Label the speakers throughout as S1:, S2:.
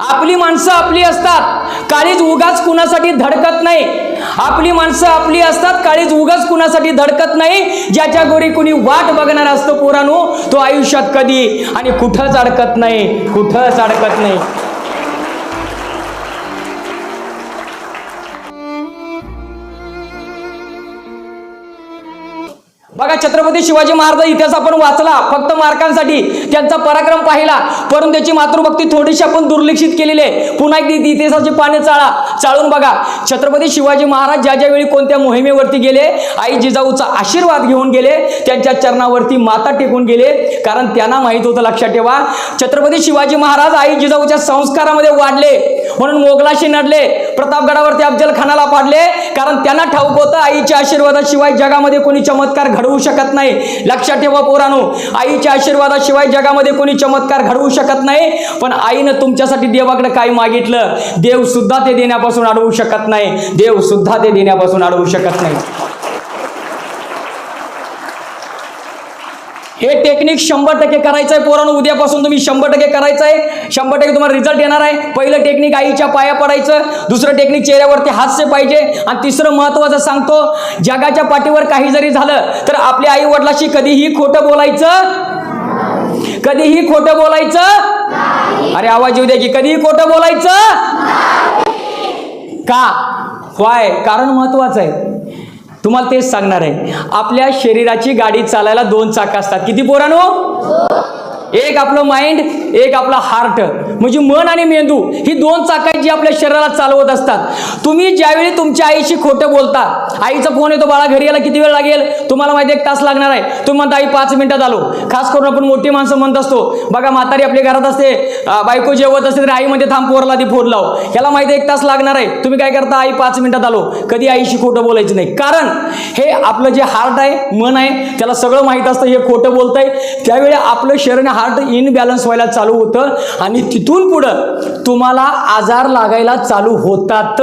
S1: आपली माणसं आपली असतात. काळीज उगाच कुणासाठी धडकत नाही. आपली माणसं आपली असतात काळीज उगाच कुणासाठी धडकत नाही. ज्याच्या गोरी कुणी वाट बघणार असतो पोरानो तो आयुष्यात कधी आणि कुठंच अडकत नाही कुठंच अडकत नाही. बघा छत्रपती शिवाजी महाराज इतिहास आपण वाचला फक्त मार्कांसाठी. त्यांचा पराक्रम पाहिला परंतु त्याची मातृभक्ती थोडीशी आपण दुर्लक्षित केलेली आहे. पुन्हा एकदा इतिहासाचे इतिहासाची पाने चाळा चाळून बघा. छत्रपती शिवाजी महाराज ज्या ज्यावेळी कोणत्या मोहिमेवरती गेले आई जिजाऊचा आशीर्वाद घेऊन गेले त्यांच्या चरणावरती माता टेकून गेले कारण त्यांना माहीत होतं लक्षात ठेवा. छत्रपती शिवाजी महाराज आई जिजाऊच्या संस्कारामध्ये वाढले. म्हणून मोगलाशी नडले. प्रतापगडावरती अफजल खानाला पाडले. कारण त्यांना ठाऊक होतं आईच्या आशीर्वादाशिवाय जगामध्ये कोणी चमत्कार घडवू शकत नाही. लक्षात ठेवा पोरानो आईच्या आशीर्वादाशिवाय जगामध्ये कोणी चमत्कार घडवू शकत नाही. पण आईनं तुमच्यासाठी देवाकडे काय मागितलं. देव सुद्धा ते देण्यापासून अडवू शकत नाही. देव सुद्धा ते देण्यापासून अडवू शकत नाही. हे टेक्निक शंभर टक्के करायचं आहे पोरांनो उद्यापासून तुम्ही शंभर टक्के करायचं आहे शंभर टक्के तुम्हाला रिझल्ट येणार आहे. पहिलं टेक्निक आईच्या पाया पडायचं. दुसरं टेक्निक चेहऱ्यावरती हास्य पाहिजे. आणि तिसरं महत्वाचं सांगतो जगाच्या पाठीवर काही जरी झालं तर आपल्या आई वडिलाशी कधीही खोटं बोलायचं कधीही खोटं बोलायचं अरे आवाज येऊ द्या की कधीही खोटं बोलायचं का? वाय कारण महत्वाचं आहे. तुम्हाला तेच सांगणार आहे. आपल्या शरीराची गाडी चालायला दोन चाकं असतात. किती पोरानो? एक आपलं माइंड एक आपला हार्ट म्हणजे मन आणि मेंदू ही दोन चाकात जी आपल्या शरीराला चालवत असतात. तुम्ही ज्यावेळी तुमच्या आईशी खोटं बोलता आईचा फोन येतो बाळा घरी यायला किती वेळ लागेल? तुम्हाला माहिती आहे, एक तास लागणार आहे. तुम्ही म्हणता आई पाच मिनिटात आलो. खास करून आपण मोठी माणसं म्हणत असतो बघा म्हातारी आपल्या घरात असते बायको जेवत असते तर आईमध्ये थांब पोरला ती फोन लाव. याला माहिती आहे, एक तास लागणार आहे. तुम्ही काय करता आई पाच मिनिटात आलो. कधी आईशी खोटं बोलायचं नाही. कारण हे आपलं जे हार्ट आहे मन आहे त्याला सगळं माहीत असतं हे खोटं बोलतंय. त्यावेळी आपलं शरीर हार्ट इनबॅलन्स व्हायला चालू होतं आणि तिथून पुढं तुम्हाला आजार लागायला चालू होतात.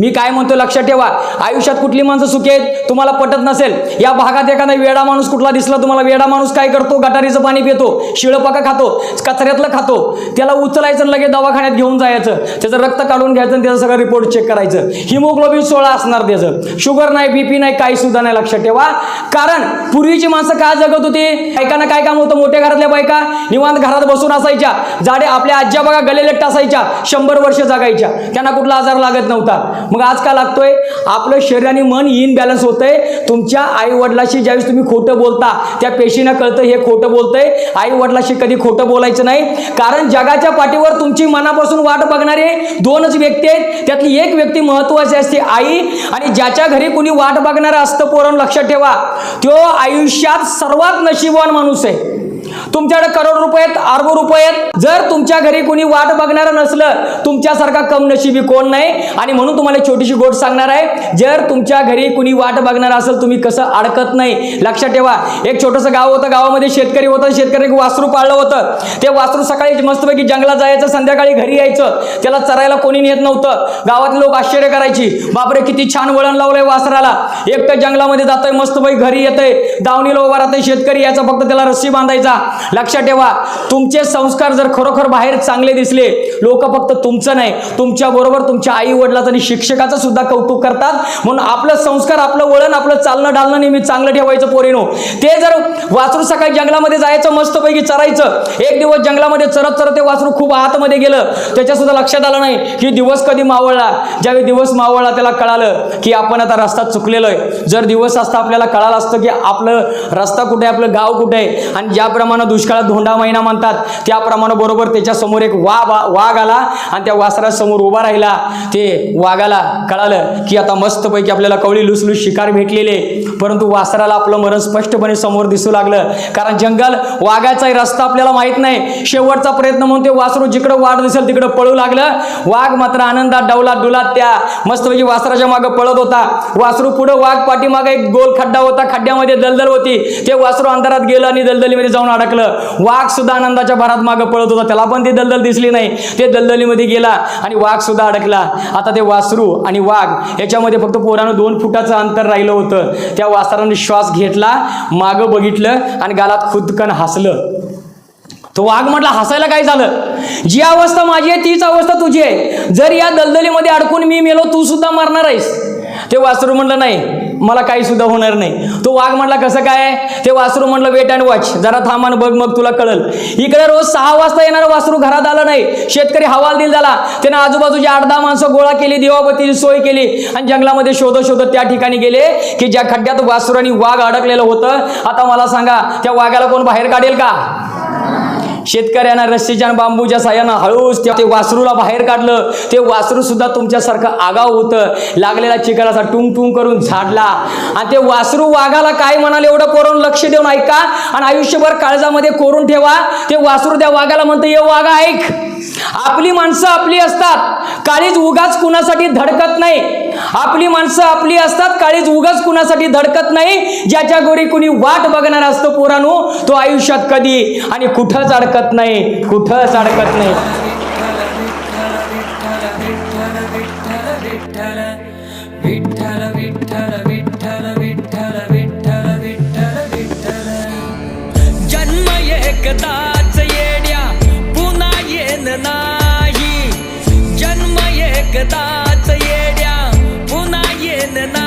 S1: मी काय म्हणतो लक्षात ठेवा. आयुष्यात कुठली माणसं सुखी आहेत? तुम्हाला पटत नसेल. या भागात एखादा वेडा माणूस कुठला दिसला तुम्हाला वेडा माणूस काय करतो? गटारीचं पाणी पितो शिळपाका खातो कचऱ्यातलं खातो. त्याला उचलायचं लगेच दवाखान्यात घेऊन जायचं. त्याचं रक्त काढून घ्यायचं आणि त्याचं सगळं रिपोर्ट चेक करायचं. हिमोग्लोबिन सोळा असणार त्याचं. शुगर नाही बीपी नाही काही सुद्धा नाही लक्षात ठेवा. कारण पूर्वीची माणसं काय जगत होती? ऐकाना काय काम होतं? मोठ्या घरातल्या बायका निवांत घरात बसून असायच्या. जाडे आपल्या आज्या बघा गलेलेट असायच्या. शंभर वर्ष जगायच्या. त्यांना कुठला आजार लागत नव्हता. मग आज का लागतोय? आपलं शरीर आणि मन इन बॅलन्स होतंय. तुमच्या आई वडिलाशी ज्यावेळेस तुम्ही खोटं बोलता त्या पेशीनं कळतं हे खोटं बोलतंय. आई वडिलाशी कधी खोटं बोलायचं नाही. कारण जगाच्या पाठीवर तुमची मनापासून वाट बघणारे दोनच व्यक्ती आहेत. त्यातली एक व्यक्ती महत्वाची असते आई. आणि ज्याच्या घरी कुणी वाट बघणारं असतं पोरण लक्षात ठेवा. तो आयुष्यात सर्वात नशीबवान माणूस आहे. तुमच्याकडे करोड रुपये आहेत अरब रुपये आहेत. जर तुमच्या घरी कोणी वाट बघणारं नसलं तुमच्यासारखा कम नशिबी कोण नाही? आणि म्हणून तुम्हाला छोटीशी गोष्ट सांगणार आहे जर तुमच्या घरी कुणी वाट बघणार असेल तुम्ही कसं अडकत नाही? लक्षात ठेवा एक छोटंसं गाव होतं गावामध्ये शेतकरी होतं शेतकरी वासरू पाळलं होतं. ते वासरू सकाळी मस्तपैकी जंगलात जायचं संध्याकाळी घरी यायचं. त्याला चरायला कोणी नेत नव्हतं. गावातले लोक आश्चर्य करायची बापरे किती छान वळण लावलंय वासराला. एकटं जंगलामध्ये जातोय मस्तपैकी घरी येतंय. दावणीला उभा राहतोय शेतकरी याचा फक्त त्याला रस्सी बांधायचा. लक्षात ठेवा तुमचे संस्कार जर खरोखर बाहेर चांगले दिसले लोक फक्त तुमचं नाही तुमच्या बरोबर तुमच्या आई वडिलाचं आणि शिक्षकाचं सुद्धा कौतुक करतात. म्हणून आपलं संस्कार आपलं वळण आपलं चालणं डालणं नेहमी चांगलं ठेवायचं पोरीनो. ते जर वासरू सकाळी जंगलामध्ये जायचं मस्तपैकी चरायचं एक दिवस जंगलामध्ये चरत चरत ते वासरू खूप आतमध्ये गेलं त्याच्या सुद्धा लक्षात आलं नाही की दिवस कधी मावळला. ज्यावेळी दिवस मावळला त्याला कळालं की आपण आता रस्ता चुकलेलो आहे. जर दिवस असता आपल्याला कळालं असतं की आपलं रस्ता कुठे आहे आपलं गाव कुठे आहे. आणि ज्याप्रमाणे दुष्काळात धोंडा महिना म्हणतात. त्याप्रमाणे बरोबर त्याच्यासमोर एक वा वाघ आला आणि त्या वासरासमोर उभा राहिला. ते वाघाला कळालं की आता मस्तपैकी आपल्याला कवळी लुसलुस शिकार भेटलेले. परंतु वासराला आपलं मरण स्पष्टपणे समोर दिसू लागलं. कारण जंगल वाघाचाही रस्ता आपल्याला माहीत नाही. शेवटचा प्रयत्न म्हणून ते वासरू जिकडं वाढ दिसेल तिकडं पळू लागलं. वाघ मात्र आनंदात डावला डुलात त्या मस्तपैकी वासराच्या मागं पळत होता. वासरू पुढं वाघ पाठीमागे एक गोल खड्डा होता. खड्ड्यामध्ये दलदल होती. ते वासरू अंधारात गेलं आणि दलदलीमध्ये जाऊन अडकलं. वाघ सुद्धा आनंदाच्या भरात मागं पळत होता. त्याला पण ती दलदल दिसली नाही. ते दलदलीमध्ये गेला आणि वाघ सुद्धा अडकला. आता ते वासरू आणि वाघ याच्यामध्ये फक्त पोरानं दोन फुटाचं अंतर राहिलं होतं. त्या वासरानं श्वास घेतला मागं बघितलं आणि गालात खुदकन हसलं. तो वाघ म्हटला हसायला काय झालं? जी अवस्था माझी आहे तीच अवस्था तुझी आहे. जर या दलदलीमध्ये अडकून मी मेलो तू सुद्धा मरणार आहेस. ते वासरू म्हणलं नाही. मला काही सुद्धा होणार नाही. तो वाघ म्हटला कसं काय? ते वासरू म्हणलं वेट अँड वॉच. जरा थांबान बघ मग तुला कळल. इकडे रोज सहा वाजता येणार वासरू घरात आलं नाही. शेतकरी हवाल दिल झाला. त्यानं आजूबाजूची आठ दहा माणसं गोळा केली दिवाबतीची सोय केली आणि जंगलामध्ये शोधत शोधत त्या ठिकाणी गेले की ज्या खड्ड्यात वासरू आणि वाघ अडकलेलं होतं. आता मला सांगा त्या वाघाला कोण बाहेर काढेल का? शेतकऱ्यांना रस्सीच्या आणि बांबूच्या साह्यानं हळूच त्या- ते वासरूला बाहेर काढलं. ते वासरू सुद्धा तुमच्यासारखं आगाव होतं. लागलेला चिखलाचा टुंग टुंग करून झाडला. आणि ते वासरू वाघाला काय म्हणाले एवढं कोरून लक्ष देऊन ऐका. आणि आयुष्यभर काळजामध्ये कोरून ठेवा. ते वासरू त्या वाघाला म्हणतं ये वाघा ऐक. आपली माणसं आपली असतात. काळीज उगाच कुणासाठी धडकत नाही. आपली माणसं आपली असतात काळीच उगाच कुणासाठी धडकत नाही ज्याच्या गोरी कुणी वाट बघणार असतो पोरानो तो आयुष्यात कधी आणि कुठंच अडकत नाही कुठंच अडकत नाही.
S2: and I